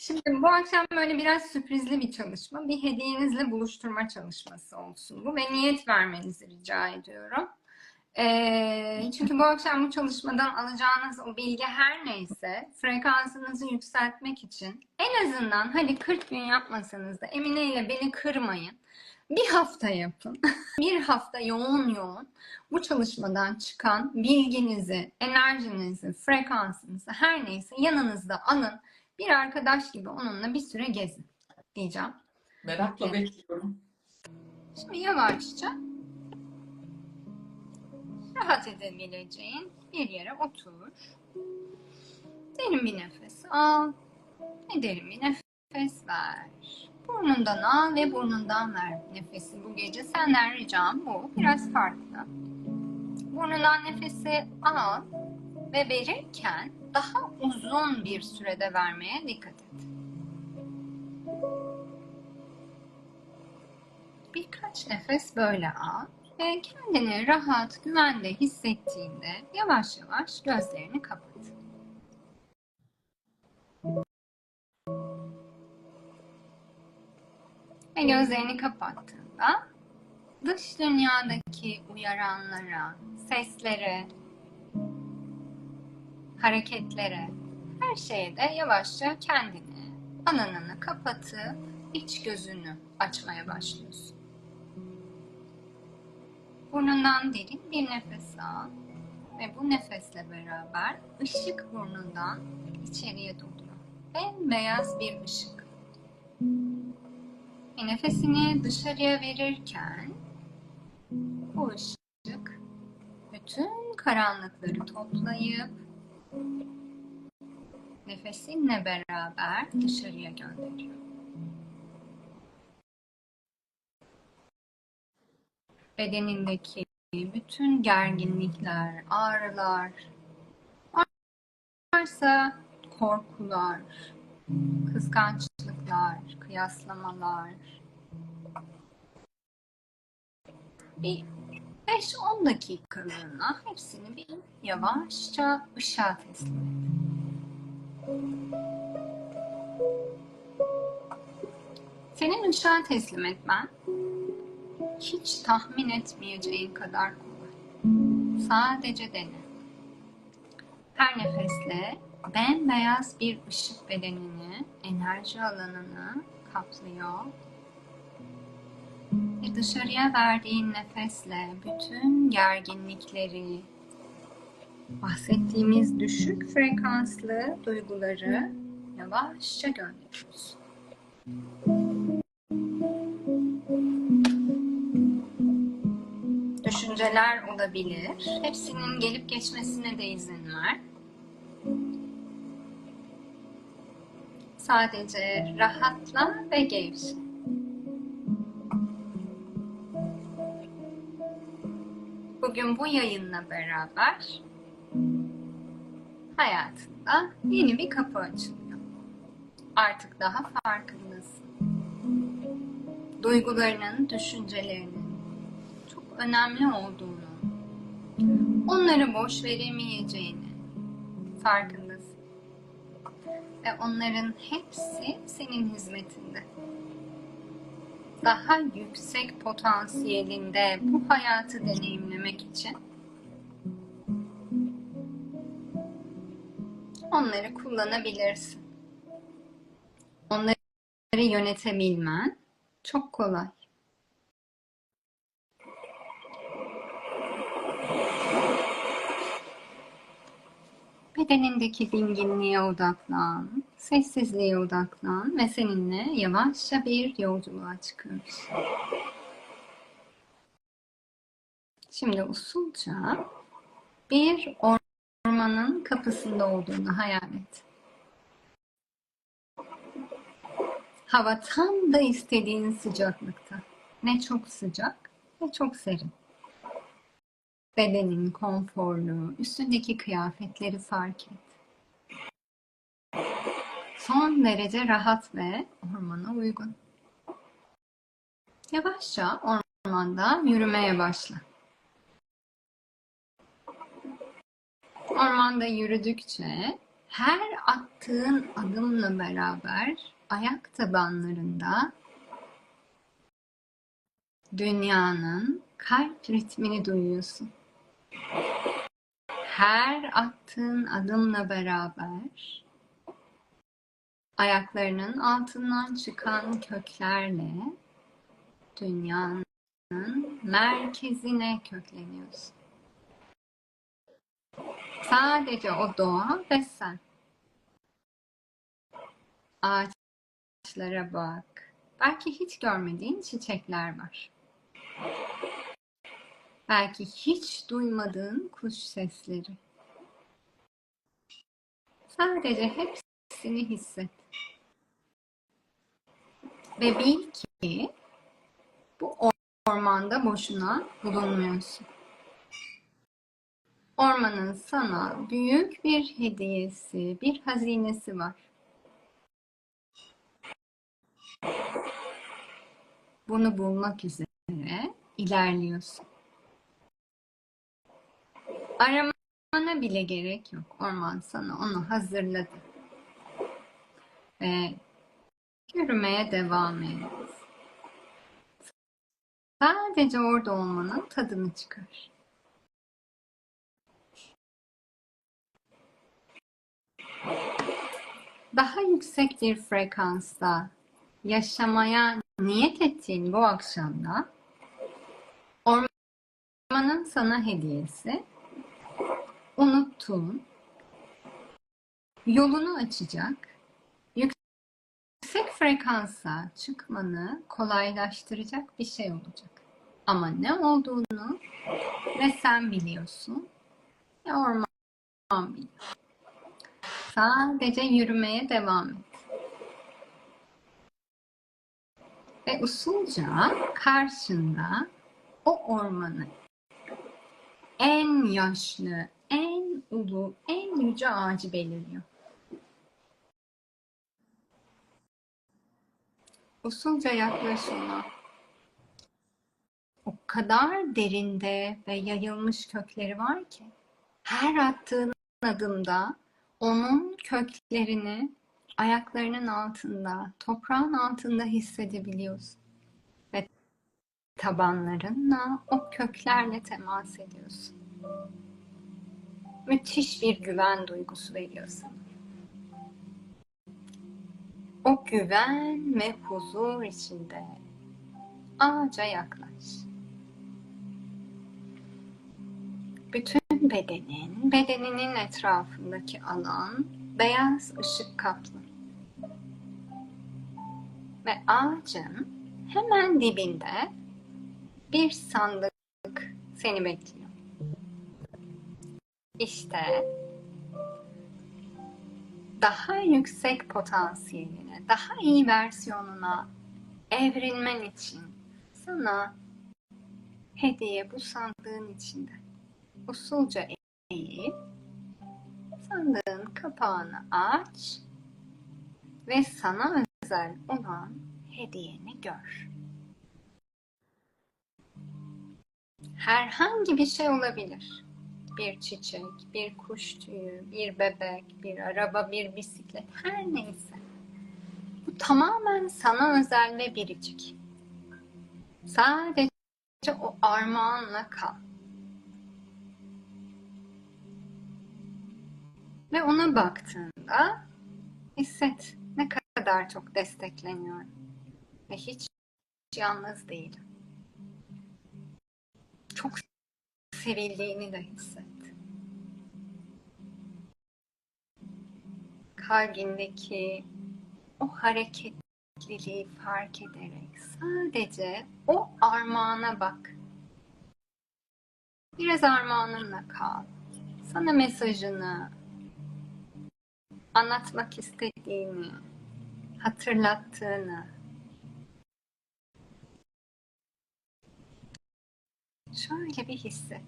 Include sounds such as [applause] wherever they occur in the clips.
Şimdi bu akşam böyle biraz sürprizli bir çalışma. Bir hediyenizle buluşturma çalışması olsun bu ve niyet vermenizi rica ediyorum. Ee, çünkü bu akşam bu çalışmadan alacağınız o bilgi her neyse frekansınızı yükseltmek için en azından hadi 40 gün yapmasanız da Emine ile beni kırmayın. Bir hafta yapın. [laughs] bir hafta yoğun yoğun bu çalışmadan çıkan bilginizi, enerjinizi, frekansınızı her neyse yanınızda alın. Bir arkadaş gibi onunla bir süre gezin diyeceğim. Merakla Evet. bekliyorum. Şimdi yavaşça rahat edebileceğin bir yere otur. Derin bir nefes al ve derin bir nefes ver. Burnundan al ve burnundan ver nefesi bu gece. Senden ricam bu. Biraz farklı. Burnundan nefesi al ve verirken daha uzun bir sürede vermeye dikkat et. Birkaç nefes böyle al ve kendini rahat, güvende hissettiğinde yavaş yavaş gözlerini kapat. Ve gözlerini kapattığında dış dünyadaki uyaranlara, seslere, hareketlere, her şeye de yavaşça kendini, alanını kapatıp iç gözünü açmaya başlıyorsun. Burnundan derin bir nefes al ve bu nefesle beraber ışık burnundan içeriye doluyor. Bembeyaz bir ışık. Ve nefesini dışarıya verirken bu ışık bütün karanlıkları toplayıp nefesinle beraber dışarıya gönderiyor. bedenindeki bütün gerginlikler, ağrılar, varsa korkular, kıskançlıklar, kıyaslamalar. Bir 5-10 dakikalığına hepsini bir yavaşça ışığa teslim et. Senin ışığa teslim etmen hiç tahmin etmeyeceğin kadar kolay. Sadece dene. Her nefesle bembeyaz bir ışık bedenini, enerji alanını kaplıyor. Dışarıya verdiğin nefesle bütün gerginlikleri, bahsettiğimiz düşük frekanslı duyguları yavaşça gönderiyorsun. düşünceler olabilir. Hepsinin gelip geçmesine de izin ver. Sadece rahatla ve gevşe. Bugün bu yayınla beraber hayatında yeni bir kapı açılıyor. Artık daha farkındasın. Duygularının, düşüncelerinin, çok önemli olduğunu, onları boş veremeyeceğini farkındasın. Ve onların hepsi senin hizmetinde. Daha yüksek potansiyelinde bu hayatı deneyimlemek için onları kullanabilirsin. Onları yönetebilmen çok kolay. Bedenindeki dinginliğe odaklan, sessizliğe odaklan ve seninle yavaşça bir yolculuğa çıkıyoruz. Şimdi usulca bir ormanın kapısında olduğunu hayal et. Hava tam da istediğin sıcaklıkta. Ne çok sıcak ne çok serin bedenin konforlu, üstündeki kıyafetleri fark et. Son derece rahat ve ormana uygun. Yavaşça ormanda yürümeye başla. Ormanda yürüdükçe Her attığın adımla beraber ayak tabanlarında dünyanın kalp ritmini duyuyorsun. Her attığın adımla beraber ayaklarının altından çıkan köklerle dünyanın merkezine kökleniyorsun. Sadece o doğa ve sen. Ağaçlara bak. Belki hiç görmediğin çiçekler var. Belki hiç duymadığın kuş sesleri. Sadece hepsini hisset. Ve bil ki bu ormanda boşuna bulunmuyorsun. Ormanın sana büyük bir hediyesi, bir hazinesi var. Bunu bulmak üzere ilerliyorsun. Aramana bile gerek yok. Orman sana onu hazırladı. Ve yürümeye devam et. Sadece orada olmanın tadını çıkar. Daha yüksek bir frekansta yaşamaya niyet ettiğin bu akşamda ormanın sana hediyesi unuttuğun yolunu açacak yüksek frekansa çıkmanı kolaylaştıracak bir şey olacak. Ama ne olduğunu ne sen biliyorsun ne orman biliyor. Sadece yürümeye devam et. Ve usulca karşında o ormanı en yaşlı, ulu, en yüce ağacı belirliyor. Usulca yaklaş ona. O kadar derinde ve yayılmış kökleri var ki her attığın adımda onun köklerini ayaklarının altında, toprağın altında hissedebiliyorsun. Ve tabanlarınla o köklerle temas ediyorsun. Müthiş bir güven duygusu veriyor sana. O güven ve huzur içinde ağaca yaklaş. Bütün bedenin, bedeninin etrafındaki alan beyaz ışık kaplı. Ve ağacın hemen dibinde bir sandık seni bekliyor. İşte daha yüksek potansiyeline, daha iyi versiyonuna evrilmen için sana hediye bu sandığın içinde. Usulca eğip sandığın kapağını aç ve sana özel olan hediyeni gör. Herhangi bir şey olabilir. Bir çiçek, bir kuş tüyü, bir bebek, bir araba, bir bisiklet, her neyse. Bu tamamen sana özel ve biricik. Sadece o armağanla kal. Ve ona baktığında hisset ne kadar çok destekleniyorum. Ve hiç yalnız değilim. Çok sevildiğini de hisset. Kalbindeki o hareketliliği fark ederek sadece o armağana bak. Biraz armağanınla kal. Sana mesajını, anlatmak istediğini, hatırlattığını şöyle bir hisset.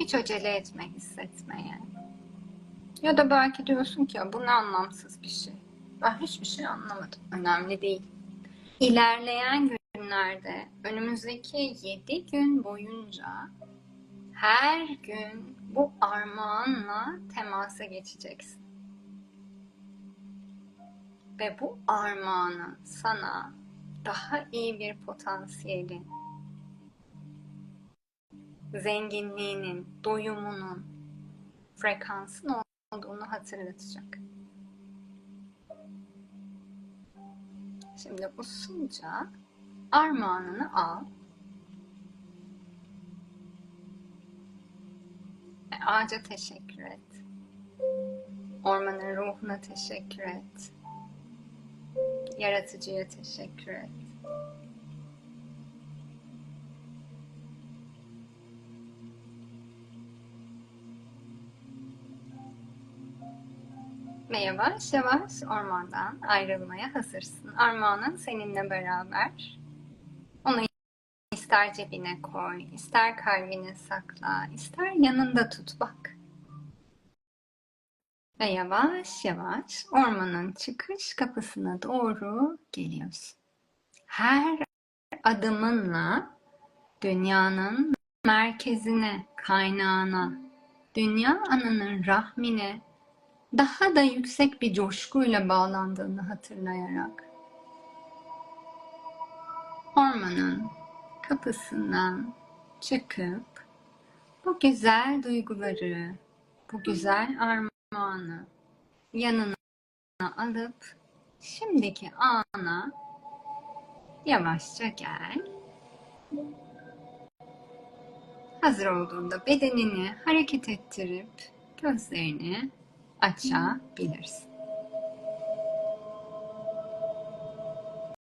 Hiç acele etme hissetmeye. Ya da belki diyorsun ki bu ne anlamsız bir şey. Ben hiçbir şey anlamadım. Önemli değil. İlerleyen günlerde önümüzdeki 7 gün boyunca her gün bu armağanla temasa geçeceksin. Ve bu armağanın sana daha iyi bir potansiyelin, zenginliğinin, doyumunun, frekansın olduğunu hatırlatacak. Şimdi usulca armağanını al. Ağaca teşekkür et. Ormanın ruhuna teşekkür et. Yaratıcıya teşekkür et. Ve yavaş yavaş ormandan ayrılmaya hazırsın. Armağanın seninle beraber. İster cebine koy, ister kalbine sakla, ister yanında tut bak. Ve yavaş yavaş ormanın çıkış kapısına doğru geliyorsun. Her adımınla dünyanın merkezine, kaynağına, dünya ananın rahmine daha da yüksek bir coşkuyla bağlandığını hatırlayarak ormanın kapısından çıkıp bu güzel duyguları, bu güzel armağanı yanına alıp şimdiki ana yavaşça gel. Hazır olduğunda bedenini hareket ettirip gözlerini açabilirsin.